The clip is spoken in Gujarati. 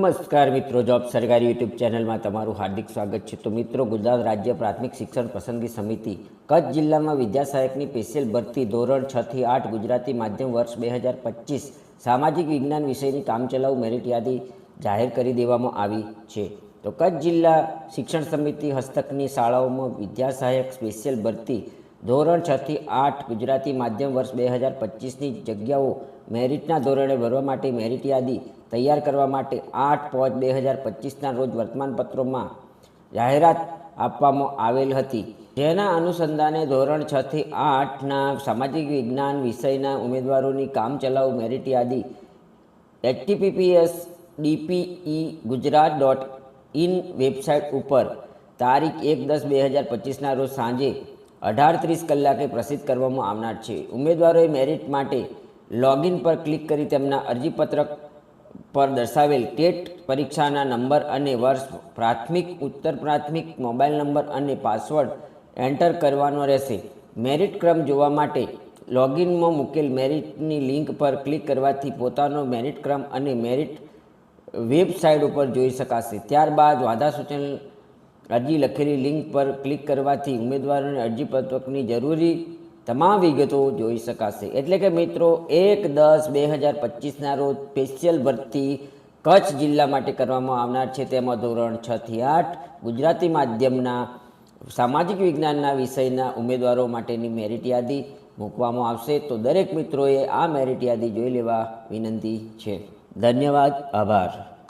નમસ્કાર મિત્રો, જોબ સરકારી યુટ્યુબ ચેનલમાં તમારું હાર્દિક સ્વાગત છે. તો મિત્રો, ગુજરાત રાજ્ય પ્રાથમિક શિક્ષણ પસંદગી સમિતિ કચ્છ જિલ્લામાં વિદ્યા સહાયકની સ્પેશિયલ ભરતી ધોરણ છ થી આઠ ગુજરાતી માધ્યમ વર્ષ બે હજાર પચીસ સામાજિક વિજ્ઞાન વિષયની કામચલાઉ મેરિટ યાદી જાહેર કરી દેવામાં આવી છે. તો કચ્છ જિલ્લા શિક્ષણ સમિતિ હસ્તકની શાળાઓમાં વિદ્યા સહાયક સ્પેશિયલ ભરતી ધોરણ છ થી આઠ ગુજરાતી માધ્યમ વર્ષ બે હજાર પચીસની જગ્યાઓ મેરિટના ધોરણે ભરવા માટે મેરિટ યાદી તૈયાર કરવા માટે આઠ પાંચ બે હજાર પચીસના રોજ વર્તમાનપત્રોમાં જાહેરાત આપવામાં આવેલ હતી. જેના અનુસંધાને ધોરણ છ થી આઠના સામાજિક વિજ્ઞાન વિષયના ઉમેદવારોની કામચલાઉ મેરિટ યાદી HTTPS DPE Gujarat dot in website ઉપર તારીખ એક દસ બે હજાર પચીસના રોજ સાંજે અઢાર ત્રીસ કલાકે પ્રસિદ્ધ કરવામાં આવનાર છે. ઉમેદવારોએ મેરિટ માટે લોગિન પર ક્લિક કરી તેમના અરજીપત્રક પર દર્શાવેલ ટેટ પરીક્ષાના નંબર અને વર્ષ, પ્રાથમિક, ઉત્તર પ્રાથમિક, મોબાઈલ નંબર અને પાસવર્ડ એન્ટર કરવાનો રહેશે. મેરિટ ક્રમ જોવા માટે લોગિનમાં મૂકેલ મેરિટની લિંક પર ક્લિક કરવાથી પોતાનો મેરિટ ક્રમ અને મેરિટ વેબસાઇટ ઉપર જોઈ શકાશે. ત્યારબાદ વાધા સૂચન અરજી લખેલી લિંક પર ક્લિક કરવાથી ઉમેદવારોને અરજીપત્રકની જરૂરી તમામ વિગતો જોઈ શકાશે. એટલે કે મિત્રો, એક દસ બે હજાર પચીસના રોજ સ્પેશિયલ ભરતી કચ્છ જિલ્લા માટે કરવામાં આવનાર છે. તેમાં ધોરણ છ થી આઠ, ગુજરાતી માધ્યમના, સામાજિક વિજ્ઞાનના વિષયના ઉમેદવારો માટેની મેરિટ યાદી મૂકવામાં આવશે. તો દરેક મિત્રોએ આ મેરિટ યાદી જોઈ લેવા વિનંતી છે. ધન્યવાદ, આભાર.